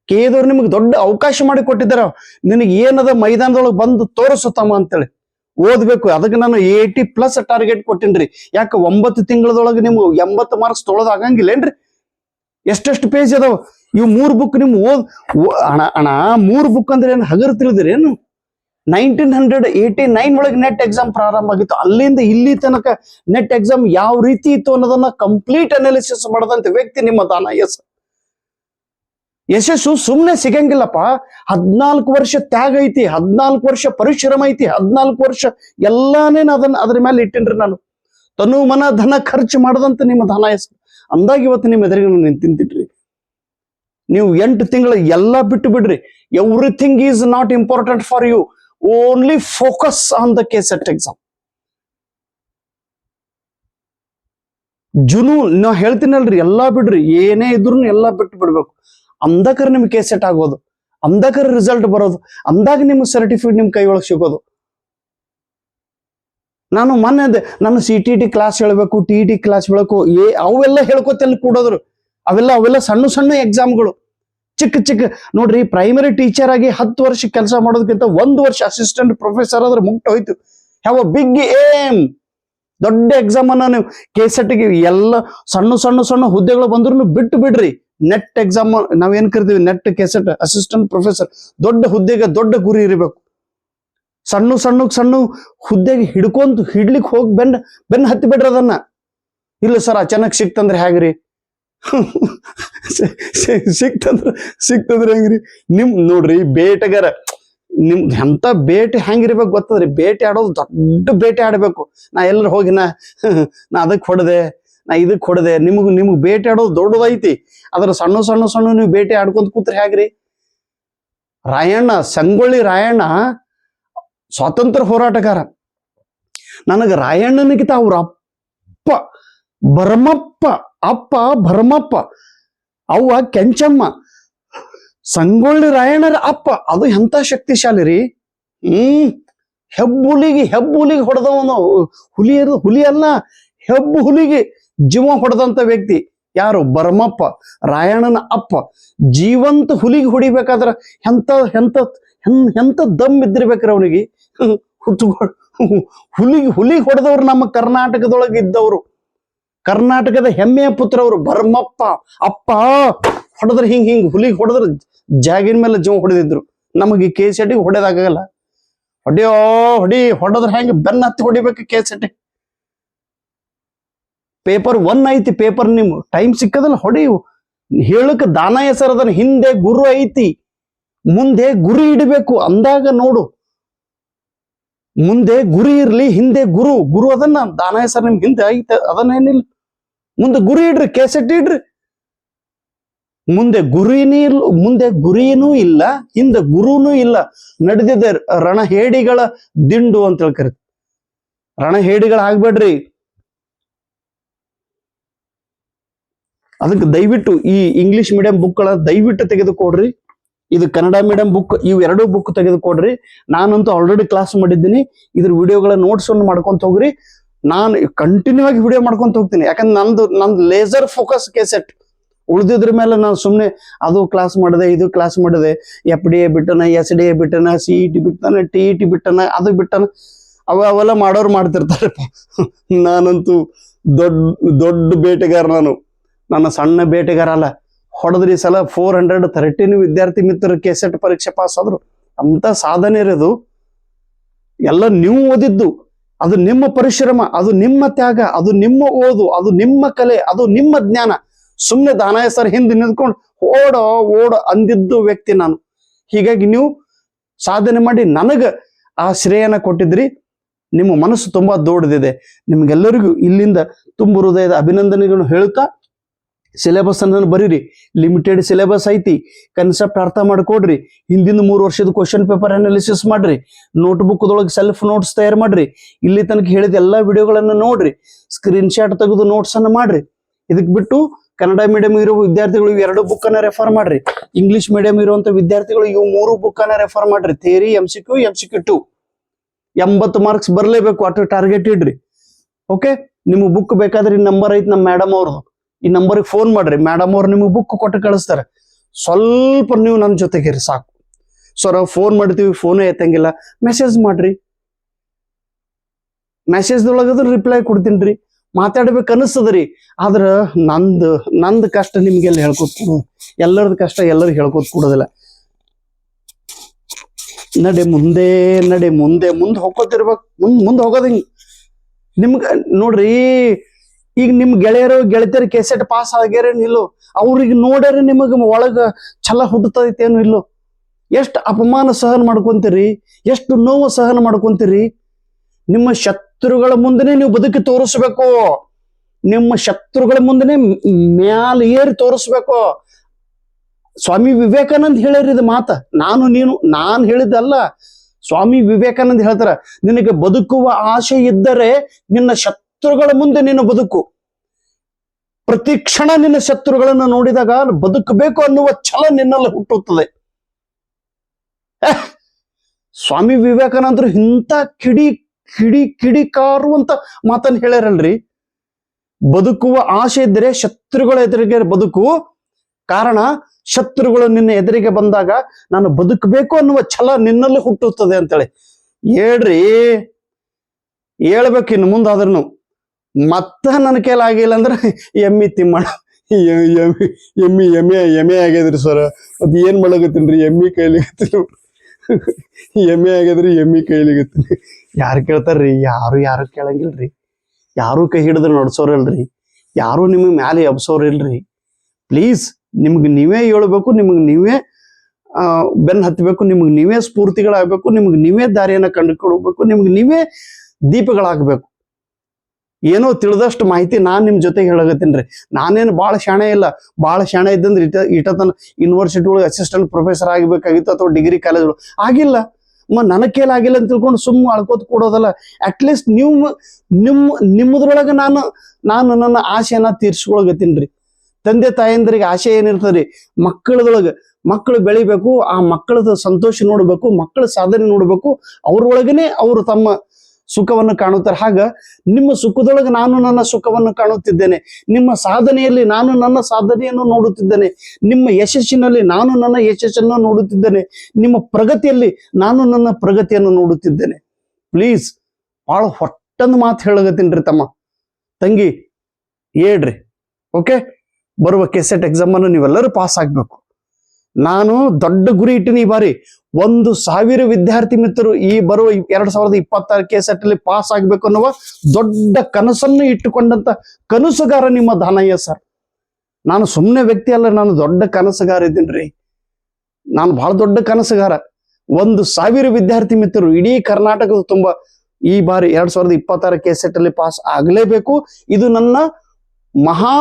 ಕೇದವ್ರು ನಿಮಗೆ ದೊಡ್ಡ ಅವಕಾಶ ಮಾಡಿ ಕೊಟ್ಟಿದ್ದಾರ. ನಿನಗೆ ಏನದ ಮೈದಾನದೊಳಗೆ ಬಂದು ತೋರಿಸು ತಮ್ಮ ಅಂತೇಳಿ. ಓದ್ಬೇಕು. ಅದಕ್ಕೆ ನಾನು ಏಯ್ಟಿ ಪ್ಲಸ್ ಟಾರ್ಗೆಟ್ ಕೊಟ್ಟಿನ್ರಿ. ಯಾಕೆ ಒಂಬತ್ತು ತಿಂಗಳದೊಳಗೆ ನಿಮ್ಗೆ ಎಂಬತ್ತು ಮಾರ್ಕ್ಸ್ ತೊಳೋದು ಆಗಂಗಿಲ್ಲೇನ್ರಿ ಎಷ್ಟೆಷ್ಟು ಪೇಜ್ ಅದಾವ? ಇವು ಮೂರ್ ಬುಕ್ ನಿಮ್ ಓದ್ ಅಣ್ಣ ಅಣ್ಣ ಮೂರ್ ಬುಕ್ ಅಂದ್ರೆ ಏನು ಹಗರ್ ತಿಳಿದ್ರಿ ಏನು ನೈನ್ಟೀನ್ ಹಂಡ್ರೆಡ್ ಏಯ್ಟಿ ನೈನ್ ಒಳಗೆ ನೆಟ್ ಎಕ್ಸಾಮ್ ಪ್ರಾರಂಭ ಆಗಿತ್ತು. ಅಲ್ಲಿಂದ ಇಲ್ಲಿ ತನಕ ನೆಟ್ ಎಕ್ಸಾಮ್ ಯಾವ ರೀತಿ ಇತ್ತು ಅನ್ನೋದನ್ನ ಕಂಪ್ಲೀಟ್ ಅನಾಲಿಸಿಸ್ ಮಾಡದಂತ ವ್ಯಕ್ತಿ ನಿಮ್ಮ ದಾನ, ಎಸ್. ಯಶಸ್ಸು ಸುಮ್ಮನೆ ಸಿಗಂಗಿಲ್ಲಪ್ಪ. ಹದ್ನಾಲ್ಕು ವರ್ಷ ತ್ಯಾಗ ಐತಿ, ಹದ್ನಾಲ್ಕು ವರ್ಷ ಪರಿಶ್ರಮ ಐತಿ, ಹದ್ನಾಲ್ಕು ವರ್ಷ ಎಲ್ಲಾನೇ ಅದನ್ನ ಅದ್ರ ಮೇಲೆ ಇಟ್ಟಿನ್ರಿ ನಾನು. ತನು ಮನ ಧನ ಖರ್ಚು ಮಾಡದಂತ ನಿಮ್ಮ ಧನ ಎಸ್. ಅಂದಾಗ ಇವತ್ತು ನಿಮ್ಮ ಎದುರಿಗೆ ನಾನು ನಿಂತಿಂತಿಟ್ರಿ ನೀವು ಎಂಟು ತಿಂಗಳ ಎಲ್ಲ ಬಿಟ್ಟು ಬಿಡ್ರಿ. Everything is not important for you only focus on the KSET exam Junnu ನಾ ಹೇಳ್ತೀನಲ್ರಿ, ಎಲ್ಲಾ ಬಿಡ್ರಿ, ಏನೇ ಇದ್ರು ಎಲ್ಲಾ ಬಿಟ್ಟು ಬಿಡ್ಬೇಕು. ಅಂದಕರ್ ನಿಮ್ಗೆ ಕೆಸೆಟ್ ಆಗೋದು, ಅಂದಕರ್ ರಿಸಲ್ಟ್ ಬರೋದು, ಅಂದಾಗ ನಿಮ್ಗೆ ಸರ್ಟಿಫಿಕೇಟ್ ನಿಮ್ ಕೈ ಒಳಗೆ ಸಿಗೋದು. ನಾನು ಮೊನ್ನೆ ನಾನು ಸಿ ಟಿ ಟಿ ಕ್ಲಾಸ್ ಹೇಳ್ಬೇಕು ಟಿ ಟಿ ಕ್ಲಾಸ್ ಹೇಳ್ಬೇಕು ಏ, ಅವೆಲ್ಲ ಹೇಳ್ಕೊತಲ್ಲಿ ಕೂಡೋದ್ರು. ಅವೆಲ್ಲ ಅವೆಲ್ಲ ಸಣ್ಣ ಸಣ್ಣ ಎಕ್ಸಾಮ್ಗಳು ಚಿಕ್ಕ ಚಿಕ್ಕ ನೋಡ್ರಿ ಪ್ರೈಮರಿ ಟೀಚರ್ ಆಗಿ ಹತ್ತು ವರ್ಷ ಕೆಲಸ ಮಾಡೋದಕ್ಕಿಂತ ಒಂದು ವರ್ಷ ಅಸಿಸ್ಟೆಂಟ್ ಪ್ರೊಫೆಸರ್ ಆದ್ರೆ ಮುಗ್ಟ ಹೋಯ್ತು. ಹ್ಯಾವ್ ಅ ಬಿಗ್ ಏಮ್ ದೊಡ್ಡ ಎಕ್ಸಾಮ್ ಅನ್ನ ನೀವು ಕೆಸೆಟ್ಗೆ ಎಲ್ಲ ಸಣ್ಣ ಸಣ್ಣ ಸಣ್ಣ ಹುದ್ದೆಗಳು ಬಂದ್ರು ಬಿಟ್ಟು ಬಿಡ್ರಿ. ನೆಟ್ ಎಕ್ಸಾಮ್ ನಾವೇನ್ ಕರಿತೀವಿ? ನೆಟ್ ಕೆಸೆಟ್ ಅಸಿಸ್ಟೆಂಟ್ ಪ್ರೊಫೆಸರ್ ದೊಡ್ಡ ಹುದ್ದೆಗೆ ದೊಡ್ಡ ಗುರಿ ಇರಬೇಕು. ಸಣ್ಣ ಸಣ್ಣ ಸಣ್ಣ ಹುದ್ದೆಗೆ ಹಿಡ್ಕೊಂತ ಹಿಡ್ಲಿಕ್ಕೆ ಹೋಗಿ ಬೆನ್ ಬೆನ್ ಹತ್ತಿ ಬಿಡ್ರಿ ಅದನ್ನ. ಇಲ್ಲ ಸರ್ ಅಚಾನಕ್ ಸಿಕ್ತಂದ್ರೆ ಹೇಗ್ರಿ? ಸಿಕ್ತಂದ್ರ ಸಿಕ್ತಂದ್ರ ಹೆಂಗ್ರಿ? ನಿಮ್ ನೋಡ್ರಿ ಬೇಟೆಗಾರ, ನಿಮ್ ಎಂತ ಬೇಟೆ ಹೆಂಗಿರ್ಬೇಕು ಗೊತ್ತದ್ರಿ? ಬೇಟೆ ಆಡೋದು ದೊಡ್ಡ ಬೇಟೆ ಆಡ್ಬೇಕು. ನಾ ಎಲ್ಲರೂ ಹೋಗಿ ನಾ ನಾ ಅದಕ್ಕೆ ಹೊಡೆದೆ, ನಾ ಇದಕ್ ಹೊಡೆದೆ. ನಿಮಗ್ ನಿಮಗ್ ಬೇಟೆ ಆಡೋದು ದೊಡ್ಡದೈತಿ. ಅದ್ರ ಸಣ್ಣ ಸಣ್ಣ ಸಣ್ಣ ನೀವು ಬೇಟೆ ಆಡ್ಕೊಂತ ಕೂತ್ರಿ ಹೇಗ್ರಿ? ರಾಯಣ್ಣ, ಸಂಗೊಳ್ಳಿ ರಾಯಣ್ಣ ಸ್ವಾತಂತ್ರ್ಯ ಹೋರಾಟಗಾರ. ನನಗೆ ರಾಯಣ್ಣನಿಗಿಂತ ಅವ್ರ ಅಪ್ಪ ಭರಮಪ್ಪ, ಅಪ್ಪ ಭರಮಪ್ಪ, ಅವ್ವ ಕೆಂಚಮ್ಮ, ಸಂಗೊಳ್ಳಿ ರಾಯಣ್ಣರ ಅಪ್ಪ, ಅದು ಎಂತ ಶಕ್ತಿಶಾಲಿ ರೀ ಹ್ಮ್, ಹೆಬ್ಬುಲಿಗೆ ಹೆಬ್ಬುಲಿಗೆ ಹೊಡೆದವನು ಹುಲಿ ಹುಲಿ ಅಲ್ಲ ಹೆಬ್ಬು ಹುಲಿಗೆ ಜೀವ ಹೊಡೆದಂತ ವ್ಯಕ್ತಿ ಯಾರು? ಭರಮಪ್ಪ, ರಾಯಣ್ಣನ ಅಪ್ಪ. ಜೀವಂತ ಹುಲಿಗೆ ಹೊಡಿಬೇಕಾದ್ರ ಎಂತ ಎಂತ ಎಂತ ದಮ್ ಇದ್ದಿರ್ಬೇಕ್ರಿ ಅವನಿಗೆ? ಹುಲಿಗೆ ಹುಲಿಗೆ ಹೊಡೆದವ್ರು ನಮ್ಮ ಕರ್ನಾಟಕದೊಳಗೆ ಇದ್ದವರು. ಕರ್ನಾಟಕದ ಹೆಮ್ಮೆಯ ಪುತ್ರ ಅವರು ಭರ್ಮಪ್ಪ ಅಪ್ಪ, ಹೊಡೆದ್ರೆ ಹಿಂಗ್ ಹಿಂಗ್ ಹುಲಿಗೆ ಹೊಡೆದ್ರೆ ಜಾಗಿನ ಮೇಲೆ ಜೀವ ಹೊಡೆದಿದ್ರು. ನಮಗೆ ಕೆ ಸೆಟ್ಟಿಗೆ ಹೊಡೆದಾಗಲ್ಲ. ಹೊಡಿಯೋ, ಹೊಡಿ, ಹೊಡೆದ್ರೆ ಹೆಂಗೆ ಬೆನ್ನ ಹತ್ತಿ ಹೊಡಿಬೇಕು ಕೆ ಸೆಟ್ಟಿ ಪೇಪರ್ ಒನ್ ಐತಿ, ಪೇಪರ್ ನಿಮ್ ಟೈಮ್ ಸಿಕ್ಕದಲ್ಲ, ಹೊಡಿ. ಹೇಳಕ್ ದಾನ ಹೆಸರದನ್ನ ಹಿಂದೆ ಗುರು ಐತಿ. ಮುಂದೆ ಗುರಿ ಇಡಬೇಕು, ಅಂದಾಗ ನೋಡು. ಮುಂದೆ ಗುರಿ ಇರ್ಲಿ, ಹಿಂದೆ ಗುರು. ಗುರು ಅದನ್ನ, ದಾನ ಹೆಸರು ನಿಮ್ ಹಿಂದೆ ಐತೆ ಅದನ್ನ ಏನಿಲ್ಲ ಮುಂದೆ ಗುರಿ ಇಡ್ರಿ ಕೆಸೆಟ್ ಇಡ್ರಿ. ಮುಂದೆ ಗುರಿನೇ ಇಲ್ಲ ಮುಂದೆ ಗುರಿನೂ ಇಲ್ಲ, ಹಿಂದೆ ಗುರುನೂ ಇಲ್ಲ. ನಡೆದಿದೆ ರಣಹೇಡಿಗಳ ದಿಂಡು ಅಂತ ಹೇಳಿ ರಣ ರಣಹೇಡಿಗಳು ಆಗ್ಬೇಡ್ರಿ. ಅದಕ್ಕೆ ದಯವಿಟ್ಟು ಈ ಇಂಗ್ಲಿಷ್ ಮೀಡಿಯಂ ಬುಕ್ಗಳ ದಯವಿಟ್ಟು ತೆಗೆದುಕೊಡ್ರಿ. ಇದು ಕನ್ನಡ ಮೀಡಿಯಂ ಬುಕ್ ಇವು ಎರಡು ಬುಕ್ ತೆಗೆದುಕೊಡ್ರಿ. ನಾನಂತೂ ಆಲ್ರೆಡಿ ಕ್ಲಾಸ್ ಮಾಡಿದ್ದೀನಿ. ಇದ್ರ ವಿಡಿಯೋಗಳ ನೋಟ್ಸ್ ಅನ್ನು ಮಾಡ್ಕೊಂತ ಹೋಗ್ರಿ. ನಾನು ಕಂಟಿನ್ಯೂ ಆಗಿ ವಿಡಿಯೋ ಮಾಡ್ಕೊಂತ ಹೋಗ್ತೀನಿ. ಯಾಕಂದ್ರೆ ನಂದು ನಂದು ಲೇಸರ್ ಫೋಕಸ್ ಕೆಸೆಟ್ ಉಳಿದಿದ್ರ ಮೇಲೆ ನಾನು ಸುಮ್ಮನೆ ಅದು ಕ್ಲಾಸ್ ಮಾಡಿದೆ, ಇದು ಕ್ಲಾಸ್ ಮಾಡಿದೆ ಎಫ್ ಡಿ ಎ ಬಿಟ್ಟನ ಎಸ್ ಡಿ ಎ ಬಿಟ್ಟನ ಸಿ ಇ ಟಿ ಬಿಟ್ಟನ ಟಿ ಇ ಟಿ ಬಿಟ್ಟನ, ಅದು ಬಿಟ್ಟನ, ಅವ ಅವೆಲ್ಲ ಮಾಡೋರು ಮಾಡ್ತಿರ್ತಾರೆ ನಾನಂತೂ ದೊಡ್ಡ ದೊಡ್ಡ ಬೇಟೆಗಾರ ನಾನು. ನನ್ನ ಸಣ್ಣ ಬೇಟೆಗಾರ ಅಲ್ಲ. ಹೊಡೆದ್ರಿ ಸಲ ಫೋರ್ ಹಂಡ್ರೆಡ್ ಥರ್ಟೀನ್ ವಿದ್ಯಾರ್ಥಿ ಮಿತ್ರರು ಕೆಸೆಟ್ ಪರೀಕ್ಷೆ ಪಾಸ್ ಆದ್ರು. ಅಂತ ಸಾಧನೆ ಇರೋದು ಎಲ್ಲ ನೀವು ಓದಿದ್ದು. ಅದು ನಿಮ್ಮ ಪರಿಶ್ರಮ, ಅದು ನಿಮ್ಮ ತ್ಯಾಗ, ಅದು ನಿಮ್ಮ ಓದು, ಅದು ನಿಮ್ಮ ಕಲೆ, ಅದು ನಿಮ್ಮ ಜ್ಞಾನ. ಸುಮ್ಮನೆ ದಾನ ಸರ್ ಹಿಂದೆ ನಿಂತ್ಕೊಂಡು ಓಡೋ, ಓಡ ಅಂದಿದ್ದು ವ್ಯಕ್ತಿ ನಾನು. ಹೀಗಾಗಿ ನೀವು ಸಾಧನೆ ಮಾಡಿ ನನಗ ಆ ಶ್ರೇಯನ ಕೊಟ್ಟಿದ್ರಿ. ನಿಮ್ಮ ಮನಸ್ಸು ತುಂಬಾ ದೊಡ್ಡದಿದೆ. ನಿಮ್ಗೆಲ್ಲರಿಗೂ ಇಲ್ಲಿಂದ ತುಂಬ ಹೃದಯದ ಅಭಿನಂದನೆಗಳನ್ನು ಹೇಳುತ್ತಾ ಸಿಲೆಬಸ್ ಅನ್ನ ಬರೀರಿ. ಲಿಮಿಟೆಡ್ ಸಿಲೆಬಸ್ ಐತಿ. ಕನ್ಸೆಪ್ಟ್ ಅರ್ಥ ಮಾಡ್ಕೊಡ್ರಿ. ಹಿಂದಿನ ಮೂರು ವರ್ಷದ ಕ್ವಶನ್ ಪೇಪರ್ ಅನಾಲಿಸಿಸ್ ಮಾಡ್ರಿ. ನೋಟ್ಬುಕ್ದೊಳಗೆ ಸೆಲ್ಫ್ ನೋಟ್ಸ್ ತಯಾರು ಮಾಡ್ರಿ. ಇಲ್ಲಿ ತನಕ ಹೇಳಿದ ಎಲ್ಲಾ ವಿಡಿಯೋಗಳನ್ನು ನೋಡ್ರಿ. ಸ್ಕ್ರೀನ್ ಶಾಟ್ ತೆಗೆದು ನೋಟ್ಸ್ ಅನ್ನ ಮಾಡ್ರಿ. ಇದಕ್ ಬಿಟ್ಟು ಕನ್ನಡ ಮೀಡಿಯಂ ಇರೋ ವಿದ್ಯಾರ್ಥಿಗಳು ಎರಡು ಬುಕ್ ಅನ್ನ ರೆಫರ್ ಮಾಡ್ರಿ. ಇಂಗ್ಲಿಷ್ ಮೀಡಿಯಂ ಇರುವಂತ ವಿದ್ಯಾರ್ಥಿಗಳು ಇವು ಮೂರು ಬುಕ್ ಅನ್ನ ರೆಫರ್ ಮಾಡ್ರಿ. Theory M C Q M C Q to ಎಂಬತ್ತು ಮಾರ್ಕ್ಸ್ ಬರಲೇಬೇಕು. ಅಟ್ ಟಾರ್ಗೆಟ್ ಇಡ್ರಿ ಓಕೆ ನಿಮ್ಗೆ ಬುಕ್ ಬೇಕಾದ್ರೆ ನಂಬರ್ ಐತಿ ನಮ್ಮ ಮೇಡಮ್ ಅವ್ರದ್ದು. ಈ ನಂಬರ್ಗೆ ಫೋನ್ ಮಾಡ್ರಿ. ಮೇಡಮ್ ಅವ್ರು ನಿಮಗೆ ಬುಕ್ ಕೊಟ್ಟು ಕಳಿಸ್ತಾರೆ. ಸ್ವಲ್ಪ ನೀವು ನನ್ನ ಜೊತೆಗಿರಿ ಸಾಕು. ಸರ್ ಫೋನ್ ಮಾಡ್ತೀವಿ ಫೋನೇ ಎತ್ತಂಗಿಲ್ಲ. ಮೆಸೇಜ್ ಮಾಡ್ರಿ. ಮೆಸೇಜ್ದೊಳಗದು ರಿಪ್ಲೈ ಕೊಡ್ತೀನಿ ರೀ. ಮಾತಾಡ್ಬೇಕು ಅನಿಸ್ತದ್ರಿ ಆದ್ರೆ ನಂದು ನಂದು ಕಷ್ಟ ನಿಮ್ಗೆಲ್ಲ ಹೇಳ್ಕೊತ್ ಎಲ್ಲರದ ಕಷ್ಟ ಎಲ್ಲರಿಗೂ ಹೇಳ್ಕೊತ್ ಕೊಡೋದಿಲ್ಲ. ನಡೆ ಮುಂದೆ ನಡೆ ಮುಂದೆ. ಮುಂದೆ ಹೋಗೋತಿರ್ಬೇಕು ಮುಂದ್, ಮುಂದೆ ಹೋಗೋದಿಂಗ್ ನಿಮ್ಗ, ನೋಡ್ರಿ ಈಗ ನಿಮ್ ಗೆಳೆಯರು, ಗೆಳತಿಯರ ಕೆಸೆಟ್ ಪಾಸ್ ಆಗ್ಯಾರೇನು ಇಲ್ಲೋ ಅವ್ರಿಗೆ ನೋಡ್ಯಾರ ನಿಮಗ ಒಳಗ ಛಲ ಹುಟ್ಟತೈತೇನು ಇಲ್ಲೋ. ಎಷ್ಟು ಅಪಮಾನ ಸಹನ ಮಾಡ್ಕೊಂತೀರಿ, ಎಷ್ಟು ನೋವು ಸಹನ ಮಾಡ್ಕೊಂತೀರಿ. ನಿಮ್ಮ ಶತ್ರುಗಳ ಮುಂದೆನೆ ನೀವು ಬದುಕಿ ತೋರಿಸ್ಬೇಕು. ನಿಮ್ಮ ಶತ್ರುಗಳ ಮುಂದೆನೆ ಮ್ಯಾಲ ಏರಿ ತೋರಿಸ್ಬೇಕು. ಸ್ವಾಮಿ ವಿವೇಕಾನಂದ್ ಹೇಳ್ಯಾರ ಇದು ಮಾತ. ನಾನು, ನೀನು, ನಾನ್ ಹೇಳಿದ್ದಲ್ಲ. ಸ್ವಾಮಿ ವಿವೇಕಾನಂದ್ ಹೇಳ್ತಾರ, ನಿನಗೆ ಬದುಕುವ ಆಸೆ ಇದ್ದರೆ ನಿನ್ನ ಶತ್ರುಗಳ ಮುಂದೆ ನಿನ್ನ ಬದುಕು. ಪ್ರತಿ ಕ್ಷಣ ನಿನ್ನ ಶತ್ರುಗಳನ್ನು ನೋಡಿದಾಗ ಬದುಕಬೇಕು ಅನ್ನುವ ಛಲ ನಿನ್ನಲ್ಲಿ ಹುಟ್ಟುತ್ತದೆ! ಸ್ವಾಮಿ ವಿವೇಕಾನಂದರು ಇಂಥ ಕಿಡಿ ಕಿಡಿ ಕಿಡಿ ಕಿಡಿಕಾರುವಂತ ಮಾತನ್ನ ಹೇಳ್ಯಾರಲ್ರಿ. ಬದುಕುವ ಆಸೆ ಇದ್ರೆ ಶತ್ರುಗಳ ಎದುರಿಗೆ ಬದುಕು. ಕಾರಣ, ಶತ್ರುಗಳು ನಿನ್ನ ಎದುರಿಗೆ ಬಂದಾಗ ನಾನು ಬದುಕಬೇಕು ಅನ್ನುವ ಛಲ ನಿನ್ನಲ್ಲಿ ಹುಟ್ಟುತ್ತದೆ ಅಂತೇಳಿ. ಹೇಳ್ರಿ, ಹೇಳ್ಬೇಕು ಇನ್ನು ಮುಂದಾದ್ರೂ ಮತ್ತ ನನ್ನ ಕೈಲಿ ಆಗಿಲ್ಲ ಅಂದ್ರೆ ಎಮ್ಮಿ ತಿಮ್ಮಣ ಎ- ಎಮ್ಮಿ ಎಮ್ಮಿ ಎಮ್ಮೆ ಎಮ್ಮೆ ಆಗ್ಯದ್ರಿ ಸರ್. ಅದು ಏನ್ ಮಾಡಕತ್ತೀನ್ರಿ ಎಮ್ಮಿ ಕೈಲಿಗತ್ತೀನಿ ಎಮ್ಮೆ ಆಗ್ಯದ್ರಿ ಎಮ್ಮಿ ಕೈಲಿಗತ್ತೀನಿ ಯಾರು ಕೇಳ್ತಾರ್ರಿ ಯಾರು ಯಾರು ಕೇಳಂಗಿಲ್ರಿ ಯಾರು ಕೈ ಹಿಡಿದು ನಡ್ಸೋರಲ್ರಿ. ಯಾರು ನಿಮಗೆ ಮ್ಯಾಲೆ ಎಬ್ಸೋರ್ ಇಲ್ರಿ ಪ್ಲೀಸ್ ನಿಮ್ಗೆ ನೀವೇ ಹೇಳ್ಬೇಕು ನಿಮಗೆ ನೀವೇ ಆ, ಬೆನ್ ಹತ್ತಬೇಕು ನಿಮಗೆ ನೀವೇ ಸ್ಫೂರ್ತಿಗಳಾಗಬೇಕು ನಿಮಗೆ ನೀವೇ ದಾರಿಯನ್ನ ಕಂಡುಕೊಡ್ಬೇಕು ನಿಮ್ಗೆ ನೀವೇ ದೀಪಗಳಾಗಬೇಕು. ಏನೋ ತಿಳಿದಷ್ಟು ಮಾಹಿತಿ ನಾನ್ ನಿಮ್ ಜೊತೆಗೆ ಹೇಳಕತ್ತೀನಿ ನಾನೇನು ಭಾಳ ಶಾಣೆ ಇಲ್ಲ. ಭಾಳ ಶಾಣೆ ಇದ್ದಂದ್ರೆ ಇಟ ಇಟತನ ಯೂನಿವರ್ಸಿಟಿ ಒಳಗೆ ಅಸಿಸ್ಟೆಂಟ್ ಪ್ರೊಫೆಸರ್ ಆಗಬೇಕಾಗಿತ್ತು ಅಥವಾ ಡಿಗ್ರಿ ಕಾಲೇಜ್ ಆಗಿಲ್ಲ. ಮ ನನ್ನ ಆಗಿಲ್ಲ ಅಂತ ತಿಳ್ಕೊಂಡು ಸುಮ್ಮ ಅಳ್ಕೋತ ಕೊಡೋದಲ್ಲ. ಅಟ್ಲೀಸ್ಟ್ ನೀವು ನಿಮ್ಮ ನಿಮ್ಮದ್ರೊಳಗೆ ನಾನು ನಾನು ನನ್ನ ಆಸೆಯನ್ನ ತೀರ್ಸ್ಕೊಳಗತ್ತೀನಿ ರೀ. ತಂದೆ ತಾಯಂದ್ರಿಗೆ ಆಸೆ ಏನಿರ್ತದ್ರಿ ಮಕ್ಕಳದೊಳಗೆ ಮಕ್ಕಳು ಬೆಳಿಬೇಕು, ಆ ಮಕ್ಕಳದ ಸಂತೋಷ ನೋಡ್ಬೇಕು ಮಕ್ಕಳ ಸಾಧನೆ ನೋಡ್ಬೇಕು, ಅವ್ರೊಳಗನೆ ಅವರು ತಮ್ಮ ಸುಖವನ್ನು ಕಾಣುತ್ತಾರೆ. ಹಾಗ ನಿಮ್ಮ ಸುಖದೊಳಗೆ ನಾನು ನನ್ನ ಸುಖವನ್ನು ಕಾಣುತ್ತಿದ್ದೇನೆ. ನಿಮ್ಮ ಸಾಧನೆಯಲ್ಲಿ ನಾನು ನನ್ನ ಸಾಧನೆಯನ್ನು ನೋಡುತ್ತಿದ್ದೇನೆ. ನಿಮ್ಮ ಯಶಸ್ಸಿನಲ್ಲಿ ನಾನು ನನ್ನ ಯಶಸ್ಸನ್ನು ನೋಡುತ್ತಿದ್ದೇನೆ. ನಿಮ್ಮ ಪ್ರಗತಿಯಲ್ಲಿ ನಾನು ನನ್ನ ಪ್ರಗತಿಯನ್ನು ನೋಡುತ್ತಿದ್ದೇನೆ. ಪ್ಲೀಸ್, ಬಹಳ ಹೊಟ್ಟಂದು ಮಾತು ಹೇಳಗತ್ತೀನಿ ತಮ್ಮ. ತಂಗಿ, ಹೇಳ್ರಿ. ಓಕೆ? ಬರುವ ಕೆಸೆಟ್ ಎಕ್ಸಾಮ್ ಅನ್ನು ನೀವೆಲ್ಲರೂ ಪಾಸ್ ಆಗ್ಬೇಕು. ನಾನು ದೊಡ್ಡ ಗುರಿ ಇಟ್ಟಿನಿ ಈ ಬಾರಿ. ಒಂದು ಸಾವಿರ ವಿದ್ಯಾರ್ಥಿ ಮಿತ್ರರು ಈ ಬರುವ ಎರಡ್ ಸಾವಿರದ ಇಪ್ಪತ್ತಾರು ಕೆಸೆಟ್ ಅಲ್ಲಿ ಪಾಸ್ ಆಗ್ಬೇಕು ಅನ್ನುವ ದೊಡ್ಡ ಕನಸನ್ನು ಇಟ್ಟುಕೊಂಡಂತ ಕನಸುಗಾರ ನಿಮ್ಮ ದಾನಯ್ಯ ಸರ್ ನಾನು ಸುಮ್ಮನೆ ವ್ಯಕ್ತಿ ಅಲ್ಲ, ನಾನು ದೊಡ್ಡ ಕನಸುಗಾರ ಇದ್ದೀನ್ರಿ ನಾನು ಬಹಳ ದೊಡ್ಡ ಕನಸುಗಾರ. ಒಂದು ಸಾವಿರ ವಿದ್ಯಾರ್ಥಿ ಮಿತ್ರರು ಇಡೀ ಕರ್ನಾಟಕದ ತುಂಬಾ ಈ ಬಾರಿ ಎರಡ್ ಸಾವಿರದ ಇಪ್ಪತ್ತಾರ ಕೆಸೆಟ್ ಅಲ್ಲಿ ಪಾಸ್ ಆಗ್ಲೇಬೇಕು. ಇದು ನನ್ನ ಮಹಾ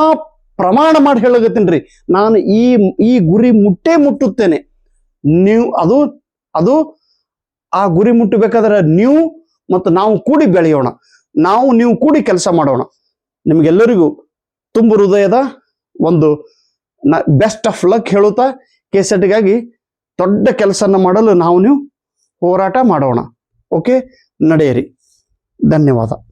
ಪ್ರಮಾಣ ಮಾಡಿ ಹೇಳಗತ್ತೀನಿ ನಾನು ಈ ಈ ಗುರಿ ಮುಟ್ಟೇ ಮುಟ್ಟುತ್ತೇನೆ. ನೀವು, ಅದು ಅದು ಆ ಗುರಿ ಮುಟ್ಟಬೇಕಾದ್ರೆ ನೀವು ಮತ್ತು ನಾವು ಕೂಡಿ ಬೆಳೆಯೋಣ. ನಾವು, ನೀವು ಕೂಡಿ ಕೆಲಸ ಮಾಡೋಣ. ನಿಮಗೆಲ್ಲರಿಗೂ ತುಂಬ ಹೃದಯದ ಒಂದು ಬೆಸ್ಟ್ ಆಫ್ ಲಕ್ ಹೇಳುತ್ತಾ, ಕೆಸೆಟ್ಗಾಗಿ ದೊಡ್ಡ ಕೆಲಸನ ಮಾಡಲು ನಾವು ನೀವು ಹೋರಾಟ ಮಾಡೋಣ. ಓಕೆ ನಡೆಯಿರಿ. ಧನ್ಯವಾದ.